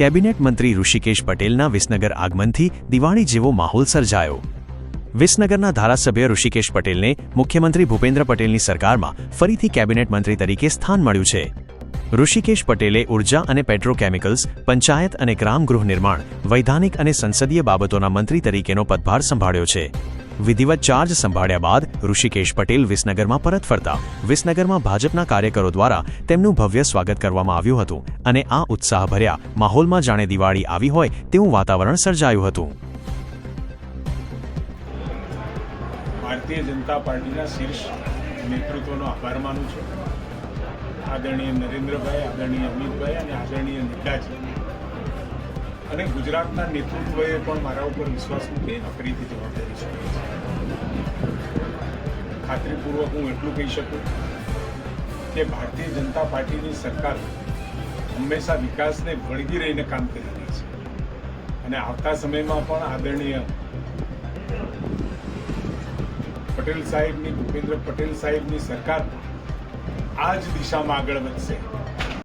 Cabinet મંત્રી ઋષિકેશ પટેલના વિસનગર આગમનથી દિવાળી જેવો માહોલ સર્જાયો. વિસનગરના ધારાસભ્ય ઋષિકેશ પટેલને મુખ્યમંત્રી ભૂપેન્દ્ર પટેલની સરકારમાં ફરીથી કેબિનેટ મંત્રી તરીકે સ્થાન મળ્યું છે. ઋષિકેશ પટેલે ઊર્જા અને પેટ્રોકેમિકલ્સ, પંચાયત અને ગ્રામ ગૃહ નિર્માણ, વૈધાનિક અને સંસદીય બાબતોના મંત્રી તરીકેનો પદભાર સંભાળ્યો છે. વિધિવત ચાર્જ સંભાળ્યા બાદ ઋષિકેશ પટેલ વિસનગરમાં પરત ફરતા. વિસનગરમાં ભાજપના કાર્યકરો દ્વારા તેમનું ભવ્ય સ્વાગત કરવામાં આવ્યું હતું અને આ ઉત્સાહભર્યા માહોલમાં જાણે દિવાળી આવી હોય તેવું વાતાવરણ સર્જાયું હતું. ભારતીય જનતા પાર્ટીના શીર્ષ નેતૃત્વનો આભાર માનું છું. આદરણીય નરેન્દ્રભાઈ, આદરણીય અમિતભાઈ અને આદરણીય નડ્ડાજી અને ગુજરાતના નેતૃત્વએ પણ મારા ઉપર વિશ્વાસ મૂકી ફરીથી જવાબદારી છે. ખાતરીપૂર્વક હું એટલું કહી શકું કે ભારતીય જનતા પાર્ટીની સરકાર હંમેશા વિકાસને વળગી રહીને કામ કરી રહી છે. અને આવતા સમયમાં પણ આદરણીય પટેલ સાહેબની, ભૂપેન્દ્ર પટેલ સાહેબની સરકાર આ જ દિશામાં આગળ વધશે.